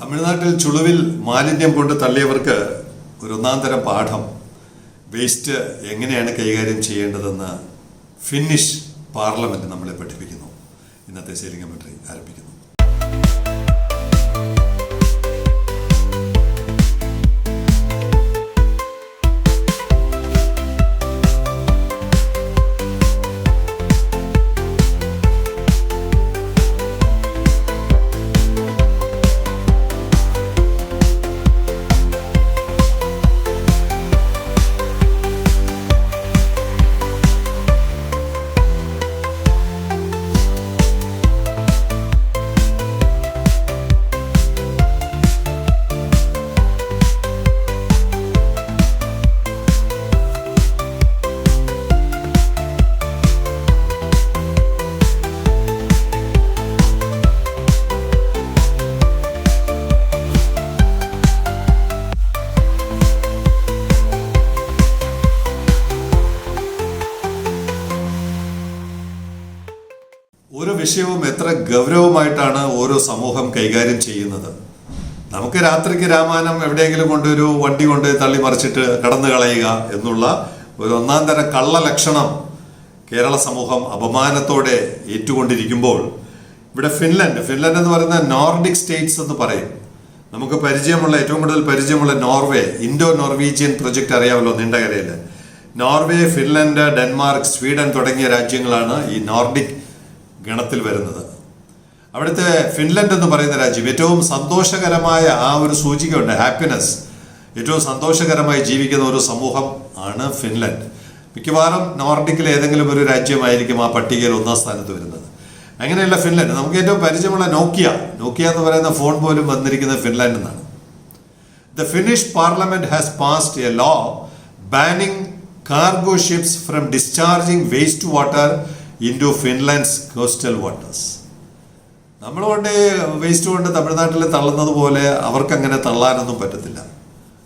തമിഴ്നാട്ടിൽ ചുളുവിൽ മാലിന്യം കൊണ്ട് തള്ളിയവർക്ക് ഒരു ഒന്നാം തരം പാഠം. വേസ്റ്റ് എങ്ങനെയാണ് കൈകാര്യം ചെയ്യേണ്ടതെന്ന് ഫിന്നിഷ് പാർലമെന്റ് നമ്മളെ പഠിപ്പിക്കുന്നു. ഇന്നത്തെ സീലിംഗ് മന്ത്രി ആരംഭിക്കുന്നു. വിഷയവും എത്ര ഗൗരവമായിട്ടാണ് ഓരോ സമൂഹം കൈകാര്യം ചെയ്യുന്നത്? നമുക്ക് രാത്രിക്ക് രാമായണം എവിടെയെങ്കിലും കൊണ്ടൊരു വണ്ടി കൊണ്ട് തള്ളി മറിച്ചിട്ട് കടന്നു കളയുക എന്നുള്ള ഒരു ഒന്നാം തരം കള്ള ലക്ഷണം കേരള സമൂഹം അപമാനത്തോടെ ഏറ്റുകൊണ്ടിരിക്കുമ്പോൾ ഇവിടെ ഫിൻലൻഡ് ഫിൻലൻഡ് എന്ന് പറയുന്ന നോർഡിക് സ്റ്റേറ്റ്സ് എന്ന് പറയും. നമുക്ക് പരിചയമുള്ള ഏറ്റവും കൂടുതൽ പരിചയമുള്ള നോർവേ ഇൻഡോ നോർവീജിയൻ പ്രൊജക്ട് അറിയാമല്ലോ നീണ്ടകരയിൽ നോർവേ ഫിൻലൻഡ് ഡെൻമാർക്ക് സ്വീഡൻ തുടങ്ങിയ രാജ്യങ്ങളാണ് ഈ നോർഡിക് ഗണത്തിൽ വരുന്നത്. അവിടുത്തെ ഫിൻലൻഡ് എന്ന് പറയുന്ന രാജ്യം ഏറ്റവും സന്തോഷകരമായ ആ ഒരു സൂചികയുണ്ട് ഹാപ്പിനെസ് ഏറ്റവും സന്തോഷകരമായി ജീവിക്കുന്ന ഒരു സമൂഹം ആണ് ഫിൻലൻഡ്. മിക്കവാറും നോർഡിക്കിലെ ഏതെങ്കിലും ഒരു രാജ്യമായിരിക്കും ആ പട്ടികയിൽ ഒന്നാം സ്ഥാനത്ത് വരുന്നത്. അങ്ങനെയുള്ള ഫിൻലൻഡ്. നമുക്ക് ഏറ്റവും പരിചയമുള്ള നോക്കിയ നോക്കിയ എന്ന് പറയുന്ന ഫോൺ പോലും വന്നിരിക്കുന്നത് ഫിൻലാൻഡിൽ Finnish parliament has passed a law banning cargo ships from discharging waste discharging wastewater into Finland's coastal waters. നമ്മൾ കൊണ്ട് വേസ്റ്റ് കൊണ്ട് തമിഴ്നാട്ടിൽ തള്ളുന്നത് പോലെ അവർക്കങ്ങനെ തള്ളാനൊന്നും പറ്റത്തില്ല.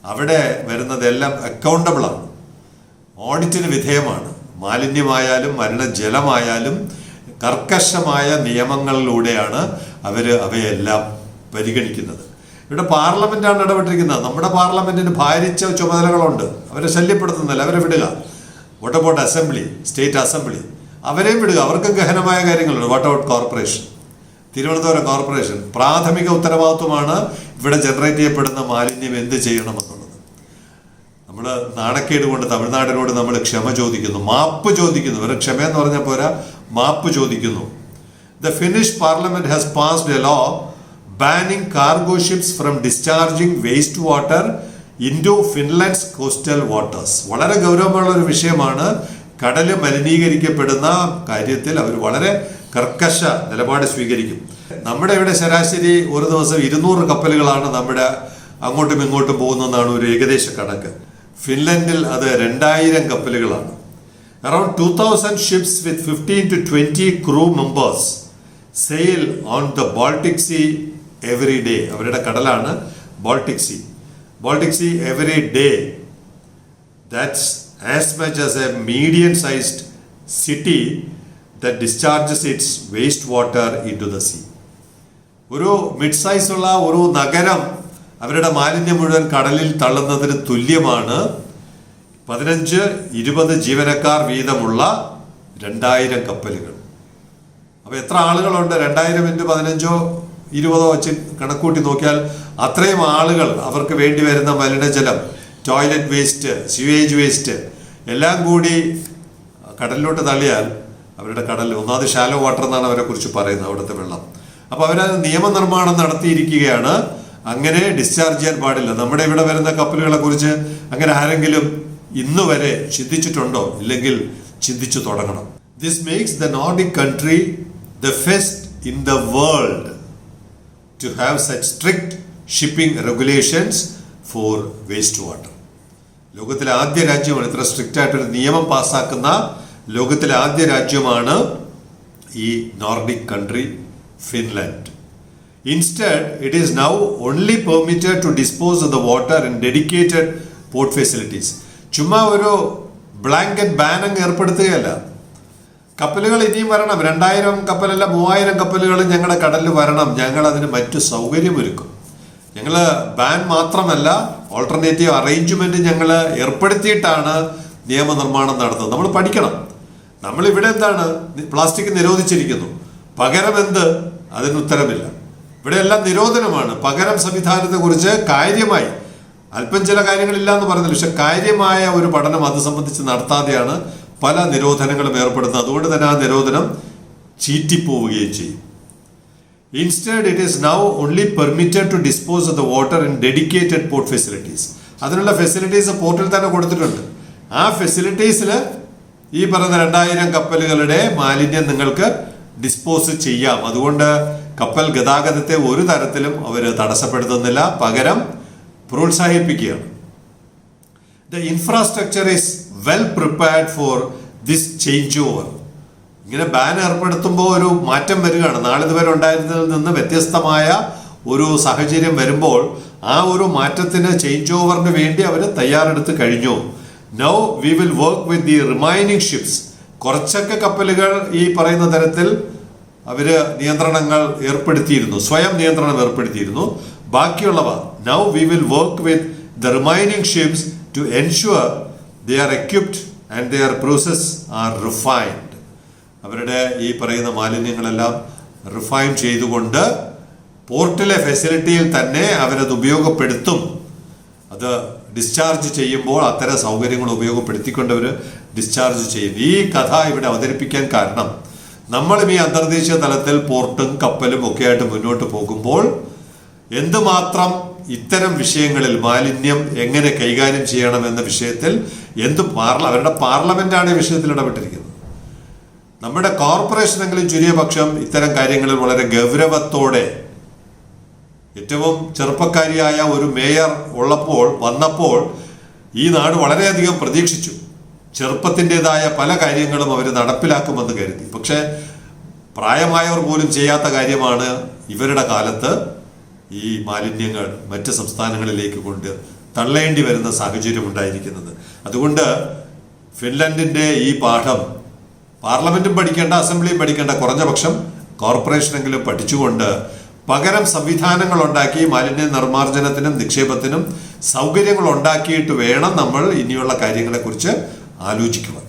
അവിടെ വരുന്നതെല്ലാം അക്കൗണ്ടബിളാണ് ഓഡിറ്റിന് വിധേയമാണ്. മാലിന്യമായാലും മരണജലമായാലും കർക്കശമായ നിയമങ്ങളിലൂടെയാണ് അവർ അവയെല്ലാം പരിഗണിക്കുന്നത്. ഇവിടെ പാർലമെന്റാണ് ഇടപെട്ടിരിക്കുന്നത്. നമ്മുടെ പാർലമെന്റിന് ഭാരിച്ച ചുമതലകളുണ്ട്. അവരെ ശല്യപ്പെടുത്തുന്നില്ല അവരെ വിടുക what about assembly state assembly അവരെയും വിടുക. അവർക്ക് ഗഹനമായ കാര്യങ്ങളുണ്ട്. What out corporation Thiruvananthapuram corporation പ്രാഥമിക ഉത്തരവാദിത്വമാണ് ഇവിടെ ജനറേറ്റ് ചെയ്യപ്പെടുന്ന മാലിന്യം എന്ത് ചെയ്യണമെന്നുള്ളത്. നമ്മൾ നാണക്കേട് കൊണ്ട് തമിഴ്നാടിനോട് നമ്മൾ ക്ഷമ ചോദിക്കുന്നു. മാപ്പ് ചോദിക്കുന്നു. ഇവരെ ക്ഷമ എന്ന് പറഞ്ഞ പോരാ? മാപ്പ് ചോദിക്കുന്നു. The Finnish parliament has passed a law banning cargo ships from discharging waste water into Finland's coastal waters വളരെ ഗൗരവമുള്ള ഒരു വിഷയമാണ് കടൽ മലിനീകരിക്കപ്പെടുന്ന കാര്യത്തിൽ അവർ വളരെ കർക്കശ നിലപാട് സ്വീകരിക്കും. നമ്മുടെ ഇവിടെ ശരാശരി ഒരു ദിവസം ഇരുന്നൂറ് കപ്പലുകളാണ് നമ്മുടെ അങ്ങോട്ടും ഇങ്ങോട്ടും പോകുന്നതെന്നാണ് ഒരു ഏകദേശ കണക്ക്. ഫിൻലൻഡിൽ അത് രണ്ടായിരം കപ്പലുകളാണ്. Around two thousand ships with fifteen to twenty crew members sail on the Baltic Sea every day അവരുടെ കടലാണ് Baltic Sea Baltic Sea every day that's as much as a medium sized city that discharges its wastewater into the sea. ഒരു mid size ഉള്ള ഒരു നഗരം അവരുടെ മാലിന്യം മുഴുവൻ കടലിൽ തള്ളുന്നതിന് തുല്യമാണ്. പതിനഞ്ച് ഇരുപത് ജീവനക്കാർ വീതമുള്ള രണ്ടായിരം കപ്പലുകൾ. അപ്പോൾ എത്ര ആളുകളുണ്ട്? രണ്ടായിരം ഇന്റു പതിനഞ്ചോ ഇരുപതോ വെച്ച് കണക്കൂട്ടി നോക്കിയാൽ അത്രയും ആളുകൾ അവർക്ക് വേണ്ടി വരുന്ന മലിനജലം ടോയ്ലറ്റ് വേസ്റ്റ് സ്യൂവേജ് വേസ്റ്റ് എല്ലാം കൂടി കടലിലോട്ട് തള്ളിയാൽ അവരുടെ കടൽ ഒന്നാമത് ഷാലോ വാട്ടർ എന്നാണ് അവരെ കുറിച്ച് പറയുന്നത് അവിടുത്തെ വെള്ളം. അപ്പോൾ അവർ നിയമനിർമ്മാണം നടത്തിയിരിക്കുകയാണ്. അങ്ങനെ ഡിസ്ചാർജ് ചെയ്യാൻ പാടില്ല. നമ്മുടെ ഇവിടെ വരുന്ന കപ്പലുകളെ കുറിച്ച് അങ്ങനെ ആരെങ്കിലും ഇന്ന് വരെ ചിന്തിച്ചിട്ടുണ്ടോ? ഇല്ലെങ്കിൽ ചിന്തിച്ചു തുടങ്ങണം. This makes the Nordic country the first in the world to have such strict shipping regulations for waste wastewater. ലോകത്തിലെ ആദ്യ രാജ്യമാണ്. ഇത്ര സ്ട്രിക്റ്റ് ആയിട്ടൊരു നിയമം പാസ്സാക്കുന്ന ലോകത്തിലെ ആദ്യ രാജ്യമാണ് ഈ Nordic country Finland instead it is now only permitted to dispose of the water in dedicated port facilities ചുമ്മാ ഒരു ബ്ലാങ്കറ്റ് ബാൻ അങ്ങ് ഏർപ്പെടുത്തുകയല്ല. കപ്പലുകൾ ഇനിയും വരണം. രണ്ടായിരം കപ്പലല്ല മൂവായിരം കപ്പലുകൾ ഞങ്ങളുടെ കടലിൽ വരണം. ഞങ്ങൾ അതിന് മറ്റു സൗകര്യമൊരുക്കും. ഞങ്ങൾ ബാൻ മാത്രമല്ല ഓൾട്ടർനേറ്റീവ് അറേഞ്ച്മെന്റ് ഞങ്ങൾ ഏർപ്പെടുത്തിയിട്ടാണ് നിയമനിർമ്മാണം നടത്തുന്നത്. നമ്മൾ പഠിക്കണം. നമ്മൾ ഇവിടെ എന്താണ്? പ്ലാസ്റ്റിക് നിരോധിച്ചിരിക്കുന്നു. പകരം എന്ത്? അതിന് ഉത്തരമില്ല. ഇവിടെ എല്ലാം നിരോധനമാണ്. പകരം സംവിധാനത്തെ കുറിച്ച് കാര്യമായി അല്പം ചില കാര്യങ്ങളില്ല എന്ന് പറയുന്നില്ല പക്ഷെ കാര്യമായ ഒരു പഠനം അത് സംബന്ധിച്ച് നടത്താതെയാണ് പല നിരോധനങ്ങളും ഏർപ്പെടുന്നത്. അതുകൊണ്ട് തന്നെ ആ നിരോധനം ചീറ്റിപ്പോവുകയും ചെയ്യും. Instead it is now only permitted to dispose of the water in dedicated port facilities അതിനുള്ള ഫെസിലിറ്റീസ് പോർട്ടിൽ തന്നെ കൊടുത്തിട്ടുണ്ട്. ആ ഫെസിലിറ്റീസിൽ ഈ പറയുന്ന രണ്ടായിരം കപ്പലുകളുടെ മാലിന്യം നിങ്ങൾക്ക് ഡിസ്പോസ് ചെയ്യാം. അതുകൊണ്ട് കപ്പൽ ഗതാഗതത്തെ ഒരു തരത്തിലും അവർ തടസ്സപ്പെടുത്തുന്നില്ല. പകരം പ്രോത്സാഹിപ്പിക്കുകയാണ്. The infrastructure is well prepared for this change over ഇങ്ങനെ ബാൻ ഏർപ്പെടുത്തുമ്പോൾ ഒരു മാറ്റം വരികയാണ്. നാളിതുവരെ ഉണ്ടായിരുന്നതിൽ നിന്ന് വ്യത്യസ്തമായ ഒരു സാഹചര്യം വരുമ്പോൾ ആ ഒരു മാറ്റത്തിന് ചേഞ്ച് ഓവറിന് വേണ്ടി അവർ തയ്യാറെടുത്ത് കഴിഞ്ഞു. Now we will work with the remaining ships കുറച്ചൊക്കെ കപ്പലുകൾ ഈ പറയുന്ന തരത്തിൽ അവർ നിയന്ത്രണങ്ങൾ ഏർപ്പെടുത്തിയിരുന്നു. സ്വയം നിയന്ത്രണം ഏർപ്പെടുത്തിയിരുന്നു. ബാക്കിയുള്ളവ now we will work with the remaining ships to ensure they are equipped and their process are refined അവരുടെ ഈ പറയുന്ന മാലിന്യങ്ങളെല്ലാം റിഫൈൻ ചെയ്തുകൊണ്ട് പോർട്ടിലെ ഫെസിലിറ്റിയിൽ തന്നെ അവരത് ഉപയോഗപ്പെടുത്തും. അത് ഡിസ്ചാർജ് ചെയ്യുമ്പോൾ അത്തരം സൗകര്യങ്ങൾ ഉപയോഗപ്പെടുത്തിക്കൊണ്ട് അവർ ഡിസ്ചാർജ് ചെയ്യും. ഈ കഥ ഇവിടെ അവതരിപ്പിക്കാൻ കാരണം നമ്മളും ഈ അന്തർദേശീയ തലത്തിൽ പോർട്ടും കപ്പലും ഒക്കെ ആയിട്ട് മുന്നോട്ട് പോകുമ്പോൾ എന്തുമാത്രം ഇത്തരം വിഷയങ്ങളിൽ മാലിന്യം എങ്ങനെ കൈകാര്യം ചെയ്യണം എന്ന വിഷയത്തിൽ എന്ത് പാർല അവരുടെ പാർലമെന്റാണ് ഈ വിഷയത്തിൽ ഇടപെട്ടിരിക്കുന്നത്. നമ്മുടെ കോർപ്പറേഷനെങ്കിലും ചുരുങ്ങിയ പക്ഷം ഇത്തരം കാര്യങ്ങളിൽ വളരെ ഗൗരവത്തോടെ ഏറ്റവും ചെറുപ്പക്കാരിയായ ഒരു മേയർ ഉള്ളപ്പോൾ വന്നപ്പോൾ ഈ നാട് വളരെയധികം പ്രതീക്ഷിച്ചു. ചെറുപ്പത്തിന്റെതായ പല കാര്യങ്ങളും അവർ നടപ്പിലാക്കുമെന്ന് കരുതി. പക്ഷേ പ്രായമായവർ പോലും ചെയ്യാത്ത കാര്യമാണ് ഇവരുടെ കാലത്ത് ഈ മാലിന്യങ്ങൾ മറ്റ് സംസ്ഥാനങ്ങളിലേക്ക് കൊണ്ട് തള്ളേണ്ടി വരുന്ന സാഹചര്യം ഉണ്ടായിരിക്കുന്നത്. അതുകൊണ്ട് ഫിൻലൻഡിന്റെ ഈ പാഠം പാർലമെന്റും പഠിക്കേണ്ട അസംബ്ലിയും പഠിക്കേണ്ട കുറഞ്ഞ പക്ഷം കോർപ്പറേഷനെങ്കിലും പഠിച്ചുകൊണ്ട് പകരം സംവിധാനങ്ങൾ ഉണ്ടാക്കി മാലിന്യ നിർമ്മാർജനത്തിനും നിക്ഷേപത്തിനും സൗകര്യങ്ങൾ ഉണ്ടാക്കിയിട്ട് വേണം നമ്മൾ ഇനിയുള്ള കാര്യങ്ങളെക്കുറിച്ച് ആലോചിക്കുവാൻ.